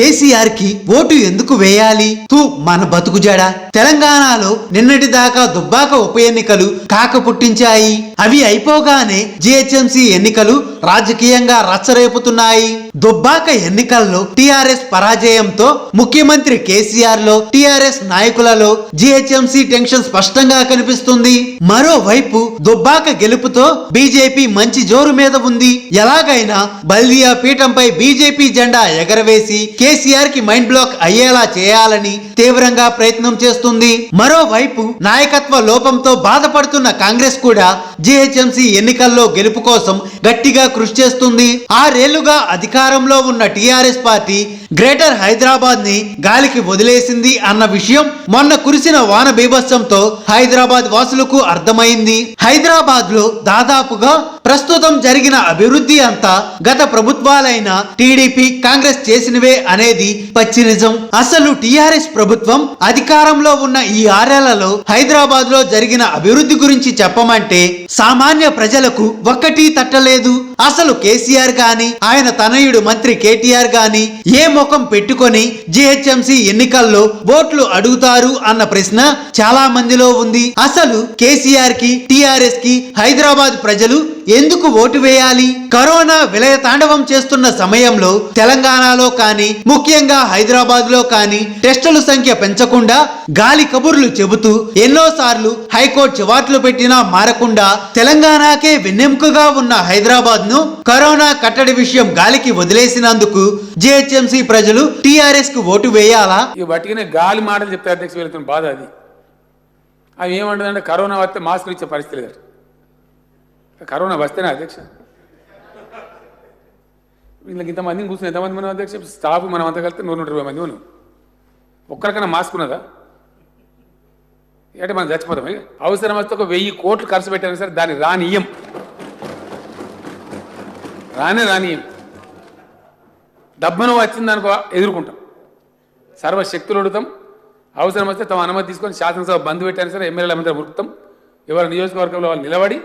కేసీఆర్కి ఓటు ఎందుకు వేయాలి? తూ మన బతుకు జడ. తెలంగాణలో నిన్నటి దాకా దుబ్బాక ఉప ఎన్నికలు కాక పుట్టించాయి. అవి అయిపోగానే జిహెచ్ఎంసీ ఎన్నికలు రాజకీయంగా రచ్చరేపుతున్నాయి. దుబ్బాక ఎన్నికల్లో టిఆర్ఎస్ పరాజయంతో ముఖ్యమంత్రి కేసీఆర్లో టిఆర్ఎస్ నాయకులలో జిహెచ్ఎంసీ టెన్షన్ స్పష్టంగా కనిపిస్తుంది. మరోవైపు దుబ్బాక గెలుపుతో బీజేపీ మంచి జోరు మీద ఉంది. ఎలాగైనా బల్దియా పీఠంపై బీజేపీ జెండా ఎగరవేసి కేసీఆర్కి మైండ్ బ్లాక్ అయ్యేలా చేయాలని తీవ్రంగా ప్రయత్నం చేస్తుంది. మరోవైపు నాయకత్వ లోపంతో బాధపడుతున్న కాంగ్రెస్ కూడా జిహెచ్ఎంసీ ఎన్నికల్లో గెలుపు కోసం గట్టిగా కృషి చేస్తుంది. ఆరేళ్ళుగా అధికారంలో ఉన్న టిఆర్ఎస్ పార్టీ గ్రేటర్ హైదరాబాద్ని గాలికి వదిలేసింది అన్న విషయం మొన్న కురిసిన వాన బీభత్సంతో హైదరాబాద్ వాసులకు అర్థమైంది. హైదరాబాద్లో దాదాపుగా ప్రస్తుతం జరిగిన అభివృద్ధి అంతా గత ప్రభుత్వాలైన టీడీపీ కాంగ్రెస్ చేసినవే అనేది పచ్చి నిజం. అసలు టిఆర్ఎస్ ప్రభుత్వం అధికారంలో ఉన్న ఈ ఆరేళ్ళలో హైదరాబాద్లో జరిగిన అభివృద్ధి గురించి చెప్పమంటే సామాన్య ప్రజలకు ఒక్కటి తట్టలేదు. అసలు కేసీఆర్ గాని ఆయన తనయుడు మంత్రి కేటీఆర్ గాని ఏ ముఖం పెట్టుకొని జిహెచ్ఎంసి ఎన్నికల్లో ఓట్లు అడుగుతారు అన్న ప్రశ్న చాలా మందిలో ఉంది. అసలు కేసీఆర్కి టిఆర్ఎస్కి హైదరాబాద్ ప్రజలు ఎందుకు ఓటు వేయాలి? కరోనా విలయ తాండవం చేస్తున్న సమయంలో తెలంగాణలో కానీ ముఖ్యంగా హైదరాబాద్లో కానీ టెస్టుల సంఖ్య పెంచకుండా గాలి కబుర్లు చెబుతూ ఎన్నోసార్లు హైకోర్టు చివాట్లు పెట్టినా మారకుండా తెలంగాణకే వెన్నెముకగా ఉన్న హైదరాబాద్ను కరోనా కట్టడి విషయం గాలికి వదిలేసినందుకు జిహెచ్ఎంసీ ప్రజలు టిఆర్ఎస్కు ఓటు వేయాలా? బట్టిగానే గాలి మాటలు చెప్తే అధ్యక్ష బాధ అది. అవి ఏమంటుందంటే కరోనా వస్తే మాస్కులు ఇచ్చే పరిస్థితి లేదు కరోనా వస్తేనే అధ్యక్ష. వీళ్ళకి ఇంతమందిని కూర్చుని ఎంతమంది మనం అధ్యక్ష? స్టాఫ్ మనం అంతా కలిస్తే నూరు నూట ఇరవై మంది ఉన్నాం. ఒక్కరికైనా మాస్క్ ఉన్నదా? అంటే మనం చచ్చిపోతాం? అవసరం వస్తే ఒక వెయ్యి కోట్లు ఖర్చు పెట్టాను సరే దాన్ని రానియం రానే రానియం డబ్బును వచ్చిందనుకో ఎదుర్కొంటాం. సర్వశక్తులు అడుగుతాం. అవసరం వస్తే తమ అనుమతి తీసుకొని శాసనసభ బంద్ పెట్టాను సరే ఎమ్మెల్యేల మంత్రి ఉరుకుతాం ఎవరి నియోజకవర్గంలో వాళ్ళు నిలబడి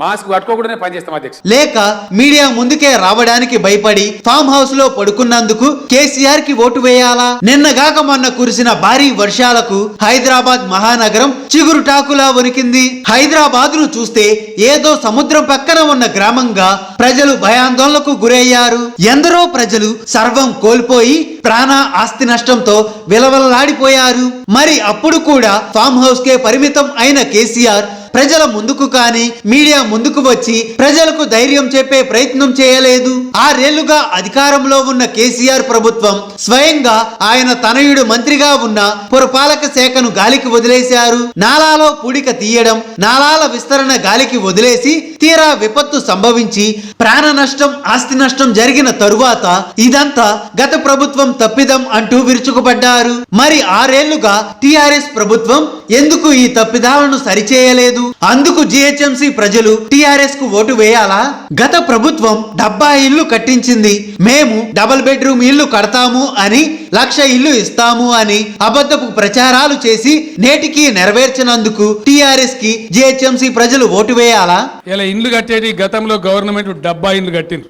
మాస్క్ పట్టుకోకుండానే పనిచేస్తాం అధ్యక్ష. లేక మీడియా ముందుకే రావడానికి భయపడి ఫామ్ హౌస్లో పడుకున్నందుకు కేసీఆర్కి ఓటు వేయాలా? నిన్నగాక మొన్న కురిసిన భారీ వర్షాలకు హైదరాబాద్ మహానగరం చిగురుటాకులా వణికింది. హైదరాబాద్ను చూస్తే ఏదో సముద్రం పక్కన ఉన్న గ్రామంగా ప్రజలు భయాందోళనకు గురయ్యారు. ఎందరో ప్రజలు సర్వం కోల్పోయి ప్రాణ ఆస్తి నష్టంతో విలవలలాడిపోయారు. మరి అప్పుడు కూడా ఫామ్ హౌస్ కే పరిమితం అయిన కేసీఆర్ ప్రజల ముందుకు కానీ మీడియా ముందుకు వచ్చి ప్రజలకు ధైర్యం చెప్పే ప్రయత్నం చేయలేదు. ఆరేళ్ళుగా అధికారంలో ఉన్న కేసీఆర్ ప్రభుత్వం స్వయంగా ఆయన తనయుడు మంత్రిగా ఉన్న పురపాలక శాఖను గాలికి వదిలేశారు. నాలాలో పూడిక తీయడం నాలాల విస్తరణ గాలికి వదిలేసి తీరా విపత్తు సంభవించి ప్రాణ నష్టం ఆస్తి నష్టం జరిగిన తరువాత ఇదంతా గత ప్రభుత్వం తప్పిదం అంటూ విరుచుకుపడ్డారు. మరి ఆరేళ్ళుగా టిఆర్ఎస్ ప్రభుత్వం ఎందుకు ఈ తప్పిదాలను సరిచేయలేదు? అందుకు జిహెచ్ఎంసి ప్రజలు టిఆర్ఎస్కు ఓటు వేయాలా? గత ప్రభుత్వం డబ్బా ఇల్లు కట్టించింది. మేము డబుల్ బెడ్రూమ్ ఇల్లు కడతాము అని లక్ష ఇల్లు ఇస్తాము అని అబద్ధపు ప్రచారాలు చేసి నేటికి నెరవేర్చినందుకు టిఆర్ఎస్కి జిహెచ్ఎంసి ప్రజలు ఓటు వేయాలా? ఇలా ఇండ్లు కట్టేది గతంలో గవర్నమెంట్ డబ్బా ఇండ్లు కట్టింది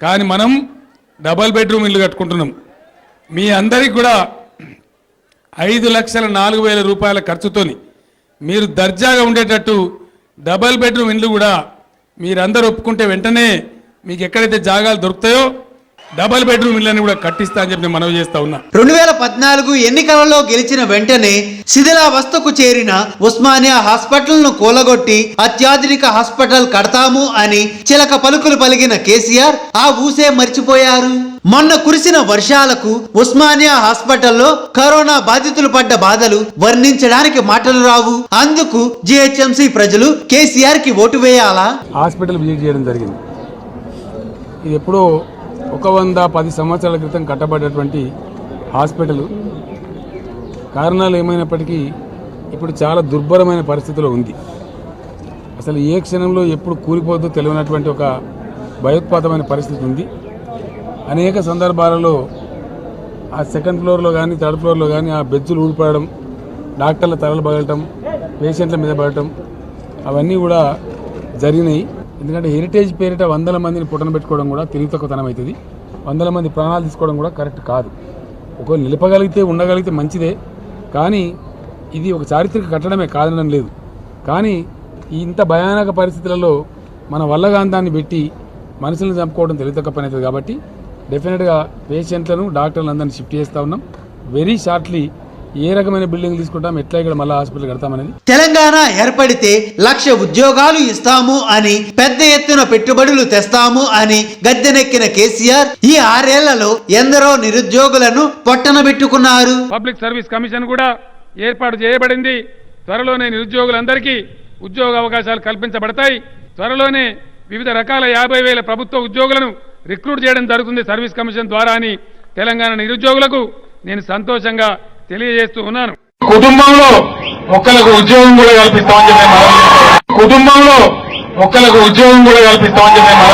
కానీ మనం డబల్ బెడ్రూమ్ ఇల్లు కట్టుకుంటున్నాం. మీ అందరికి కూడా ఐదు లక్షల నాలుగు వేల రూపాయల ఖర్చుతోని మీరు దర్జాగా ఉండేటట్టు డబల్ బెడ్రూమ్ ఇండ్లు కూడా మీరందరూ ఒప్పుకుంటే వెంటనే మీకు ఎక్కడైతే జాగాలు దొరుకుతాయో డబల్ బెడ్రూమ్ ఇళ్ళని కూడా కట్టిస్తా అని చెప్పి మనవి చేస్తా ఉన్నా. రెండు వేల పద్నాలుగు ఎన్నికలలో గెలిచిన వెంటనే శిథిలావస్థకు చేరిన ఉస్మానియా హాస్పిటల్ను కూలగొట్టి అత్యాధునిక హాస్పిటల్ కడతాము అని చిలక పలుకులు పలిగిన కేసీఆర్ ఆ ఊసే మర్చిపోయారు. మొన్న కురిసిన వర్షాలకు ఉస్మానియా హాస్పిటల్లో కరోనా బాధితులు పడ్డ బాధలు వర్ణించడానికి మాటలు రావు. అందుకు జిహెచ్ఎంసి ప్రజలు కేసీఆర్కి ఓటు వేయాలా? హాస్పిటల్ విజిట్ చేయడం జరిగింది. ఇది ఎప్పుడో ఒక వంద పది సంవత్సరాల క్రితం కట్టబడినటువంటి హాస్పిటల్. కారణాలు ఏమైనప్పటికీ ఇప్పుడు చాలా దుర్భరమైన పరిస్థితిలో ఉంది. అసలు ఏ క్షణంలో ఎప్పుడు కూలిపోద్దో తెలియనటువంటి ఒక భయోత్పాతమైన పరిస్థితి ఉంది. అనేక సందర్భాలలో ఆ సెకండ్ ఫ్లోర్లో కానీ థర్డ్ ఫ్లోర్లో కానీ ఆ బెజ్జులు ఊడిపడడం డాక్టర్ల తలలు పగలటం పేషెంట్ల మీద పడటం అవన్నీ కూడా జరిగినాయి. ఎందుకంటే హెరిటేజ్ పేరిట వందల మందిని పుట్టన పెట్టుకోవడం కూడా తెలివి తక్కువతనం అవుతుంది. వందల మంది ప్రాణాలు తీసుకోవడం కూడా కరెక్ట్ కాదు. ఒకవేళ నిలపగలిగితే ఉండగలిగితే మంచిదే. కానీ ఇది ఒక చారిత్రక కట్టడమే కాదనడం లేదు. కానీ ఇంత భయానక పరిస్థితులలో మన వల్లగాంధాన్ని పెట్టి మనుషులను చంపుకోవడం తెలియతక్క పని అవుతుంది కాబట్టి డెఫినెట్గా పేషెంట్లను డాక్టర్లను అందరినీ షిఫ్ట్ చేస్తూ ఉన్నాం. వెరీ షార్ట్లీ ఏ రకమైన బిల్డింగ్ తీసుకుంటాం ఎట్లా ఇక్కడ మళ్ళీ హాస్పిటల్ కడతామనేది. తెలంగాణ ఏర్పడితే లక్ష ఉద్యోగాలు ఇస్తాము అని పెద్ద ఎత్తున పెట్టుబడులు తెస్తాము అని గద్దెనెక్కిన కేసీఆర్ ఈ ఆరేళ్ళలో ఎందరో నిరుద్యోగులను పొట్టనబెట్టుకున్నారు పబ్లిక్ సర్వీస్ కమిషన్ కూడా ఏర్పాటు చేయబడింది. త్వరలోనే నిరుద్యోగులందరికీ ఉద్యోగ అవకాశాలు కల్పించబడతాయి. త్వరలోనే వివిధ రకాల యాభై వేల ప్రభుత్వ ఉద్యోగులను రిక్రూట్ చేయడం జరుగుతుంది సర్వీస్ కమిషన్ ద్వారా అని తెలంగాణ నిరుద్యోగులకు నేను సంతోషంగా తెలియజేస్తూ ఉన్నాను కుటుంబంలో ఒక్కలకు ఉద్యోగం కూడా కల్పిస్తామని చెప్పి. కుటుంబంలో ఒక్కలకు ఉద్యోగం కూడా కల్పిస్తామని చెప్పి.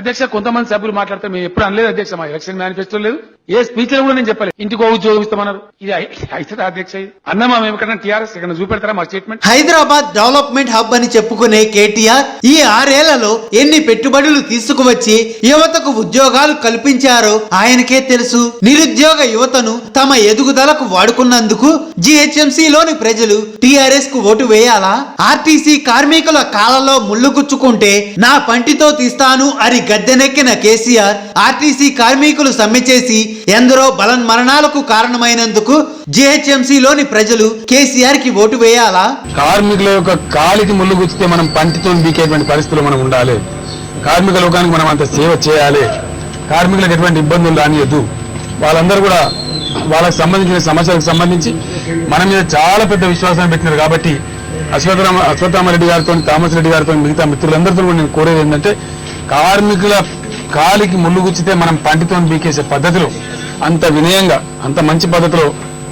అధ్యక్ష కొంతమంది సభ్యులు మాట్లాడితే మేము ఎప్పుడు అనలేదు అధ్యక్ష మా ఎలక్షన్ మేనిఫెస్టో లేదు ఏ స్పీచ్లో కూడా నేను చెప్పలేదు. ఇంటికి ఓ ఉద్యోగం ఇస్తామన్నారు. ఇది అయితే అధ్యక్ష అన్న మా ఎక్కడన్నా టీఆర్ఎస్ ఇక్కడ చూపెడతారా మా స్టేట్మెంట్? హైదరాబాద్ డెవలప్మెంట్ హబ్ అని చెప్పుకునే కేటీఆర్ ఈ ఆరేళ్ళలో ఎన్ని పెట్టుబడులు తీసుకువచ్చి యువతకు ఉద్యోగాలు కల్పించారో ఆయనకే తెలుసు. నిరుద్యోగ యువతను తమ ఎదుగుదలకు వాడుకున్నందుకు GHMC లోని ప్రజలు టిఆర్ఎస్కు ఓటు వేయాలా? ఆర్టీసీ కార్మికుల కాలలో ముళ్ళు గుచ్చుకుంటే నా పంటితో తీస్తాను అని గద్దెనెక్కిన కేసీఆర్ ఆర్టీసీ కార్మికులు సమ్మె చేసి ఎందరో బలన్ మరణాలకు కారణమైనందుకు జిహెచ్ఎంసీలోని లోని ప్రజలు కేసీఆర్కి ఓటు వేయాలా? కార్మికుల యొక్క కాలికి ముళ్ళు గుచ్చితే మనం పంటితో బీకేటువంటి పరిస్థితులు మనం ఉండాలి. కార్మిక లోకానికి మనం అంత సేవ చేయాలి. కార్మికులకు ఎటువంటి ఇబ్బందులు రానియద్దు. వాళ్ళందరూ కూడా వాళ్ళకి సంబంధించిన సమస్యలకు సంబంధించి మన మీద చాలా పెద్ద విశ్వాసం పెట్టినారు కాబట్టి అశ్వత్థరామ అశ్వత్థామరెడ్డి గారితో తామస్ రెడ్డి గారితో మిగతా మిత్రులందరితో నేను కోరేది ఏంటంటే కార్మికుల కాలికి ముళ్ళు గుచ్చితే మనం పంటితో బీకేసే పద్ధతిలో అంత వినయంగా అంత మంచి పద్ధతిలో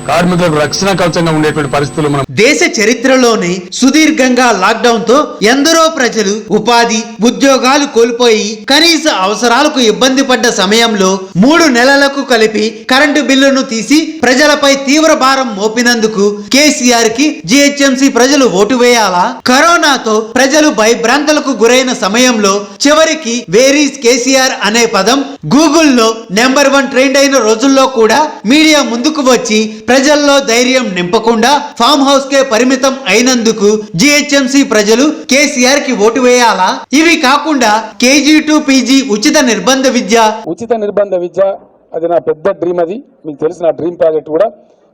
కార్మికులకు రక్షణ కవచంగా ఉండేటువంటి పరిస్థితులు మనం దేశ చరిత్రలోనే సుదీర్ఘంగా లాక్డౌన్తో ఎందరో ప్రజలు ఉపాధి ఉద్యోగాలు కోల్పోయి కనీస అవసరాలకు ఇబ్బంది పడ్డ సమయంలో మూడు నెలలకు కలిపి కరెంటు బిల్లును తీసి ప్రజలపై తీవ్ర భారం మోపినందుకు కేసీఆర్కి జిహెచ్ఎంసీ ప్రజలు ఓటు వేయాలా? కరోనాతో ప్రజలు భయభ్రాంతలకు గురైన సమయంలో చివరికి వేరీస్ కేసీఆర్ అనే పదం గూగుల్లో నెంబర్ వన్ ట్రెండ్ అయిన రోజుల్లో కూడా మీడియా ముందుకు వచ్చి ప్రజల్లో ధైర్యం నింపకుండా ఫామ్ హౌస్ కే పరిమితం అయినందుకు జిహెచ్ఎంసి ప్రజలు కేసీఆర్కి ఓటు వేయాలా? ఇవి కాకుండా కేజీ టు పీజీ ఉచిత నిర్బంధ విద్య. ఉచిత నిర్బంధ విద్య అది నా పెద్ద డ్రీమ్ అది. మీకు తెలిసిన డ్రీమ్ ప్రాజెక్ట్ కూడా.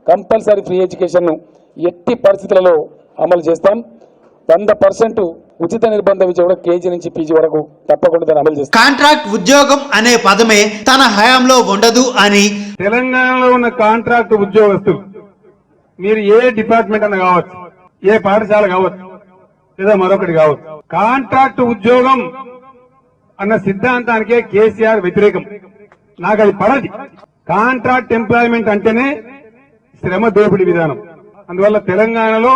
కంపల్సరీ ఫ్రీ ఎడ్యుకేషన్ ఎట్టి పరిస్థితులలో అమలు చేస్తాం. వంద పర్సెంట్ ఉచిత నిర్బంధ విద్య కూడా కేజీ నుంచి పీజీ వరకు తప్పకుండా దాన్ని అమలు చేస్తాం కాంట్రాక్ట్ ఉద్యోగం అనే పదమే తన హయాంలో ఉండదు అని తెలంగాణలో ఉన్న కాంట్రాక్ట్ ఉద్యోగస్తులు మీరు ఏ డిపార్ట్మెంట్ అన్న కావచ్చు ఏ పాఠశాల కావచ్చు లేదా మరొకటి కావచ్చు కాంట్రాక్ట్ ఉద్యోగం అన్న సిద్ధాంతానికే కేసీఆర్ వ్యతిరేకం. నాకు అది పడది. కాంట్రాక్ట్ ఎంప్లాయ్మెంట్ అంటేనే శ్రమ దోపిడీ విధానం. అందువల్ల తెలంగాణలో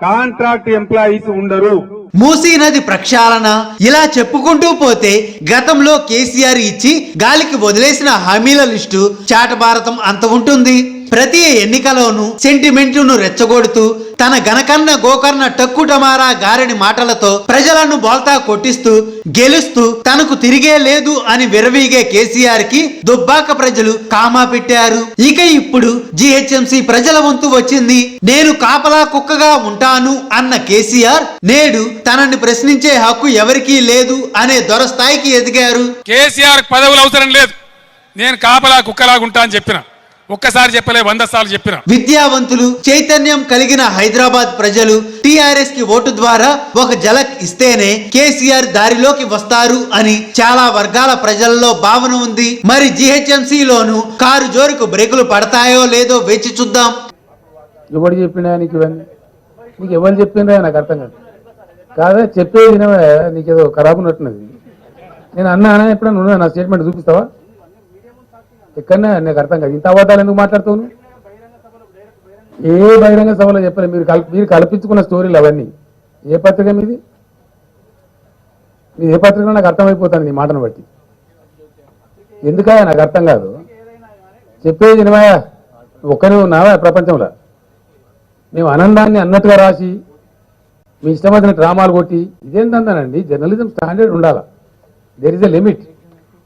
కాంట్రాక్ట్ ఎంప్లాయీస్ ఉండరు. మూసీ నది ప్రక్షాళన ఇలా చెప్పుకుంటూ పోతే గతంలో కేసీఆర్ ఇచ్చి గాలికి వదిలేసిన హామీల లిస్టు చాటభారతం అంత ఉంటుంది. ప్రతి ఎన్నికలోనూ సెంటిమెంట్లను రెచ్చగొడుతూ తన గనకన్న గోకర్ణ టక్కుటమారా గారిని మాటలతో ప్రజలను బోల్తా కొట్టిస్తూ గెలుస్తూ తనకు తిరిగే లేదు అని విరవీగే కేసీఆర్కి దుబ్బాక ప్రజలు కామా పెట్టారు. ఇక ఇప్పుడు జిహెచ్ఎంసి ప్రజల వంతు వచ్చింది. నేను కాపలా కుక్కగా ఉంటాను అన్న కేసీఆర్ నేడు తనని ప్రశ్నించే హక్కు ఎవరికీ లేదు అనే దొరస్థాయికి ఎదిగారు. కేసీఆర్ పదవులు అవసరం లేదు. నేను కాపలా కుక్కలాగుంటా అని చెప్పిన. ఒక్కసారి చెప్పలే వంద సార్లు చెప్పిన. విద్యావంతులు చైతన్యం కలిగిన హైదరాబాద్ ప్రజలు టిఆర్ఎస్కి ఓటు ద్వారా ఒక జలక్ ఇస్తేనే కేసీఆర్ దారిలోకి వస్తారు అని చాలా వర్గాల ప్రజల్లో భావన ఉంది. మరి GHMC లోను కారు జోరుకు బ్రేకులు పడతాయో లేదో వేచి చూద్దాం. ఎవడు చెప్పిండా నీకు ఇవన్నీ? నీకు ఎవరు చెప్పిండ్రా నాకు అర్థం కాదు. కాదా చెప్పేది నీకేదో ఖరాబ్ ఉన్నట్టున్నది. నేను అన్నా ఎప్పుడన్నా ఉన్నా నా స్టేట్మెంట్ చూపిస్తావా? ఎక్కడన్నా నాకు అర్థం కాదు. ఇంత అబద్ధాలు ఎందుకు మాట్లాడుతాను ఏ బహిరంగ సభలో చెప్పలేదు మీరు కల్ప మీరు కల్పించుకున్న స్టోరీలు అవన్నీ. ఏ పత్రిక మీది? మీ ఏ పత్రికలో నాకు అర్థమైపోతాను నీ మాటను బట్టి. ఎందుకా నాకు అర్థం కాదు? చెప్పేది వినవా ఒక్కనే ఉన్నావా ప్రపంచంలో? మేము ఆనందాన్ని అన్నట్టుగా రాసి మీ ఇష్టమైన డ్రామాలు కొట్టి ఇదేంటందానండి జర్నలిజం స్టాండర్డ్ ఉండాలా? There is a limit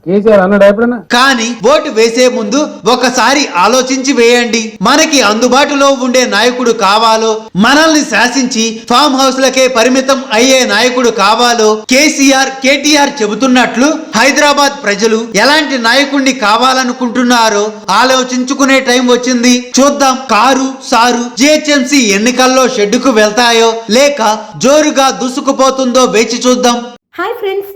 KCR అన్నాడు ఎప్పుడన్నా? కానీ ఓటు వేసే ముందు ఒకసారి ఆలోచించి వేయండి. మనకి అందుబాటులో ఉండే నాయకుడు కావాలో మనల్ని శాసించి ఫామ్ హౌస్ లకే పరిమితం అయ్యే నాయకుడు కావాలో కేసీఆర్ కేటీఆర్ చెబుతున్నట్లు హైదరాబాద్ ప్రజలు ఎలాంటి నాయకుడిని కావాలనుకుంటున్నారో ఆలోచించుకునే టైం వచ్చింది. చూద్దాం కారు సారు జిహెచ్ఎంసీ ఎన్నికల్లో షెడ్డుకు వెళ్తాయో లేక జోరుగా దూసుకుపోతుందో వేచి చూద్దాం. Hi friends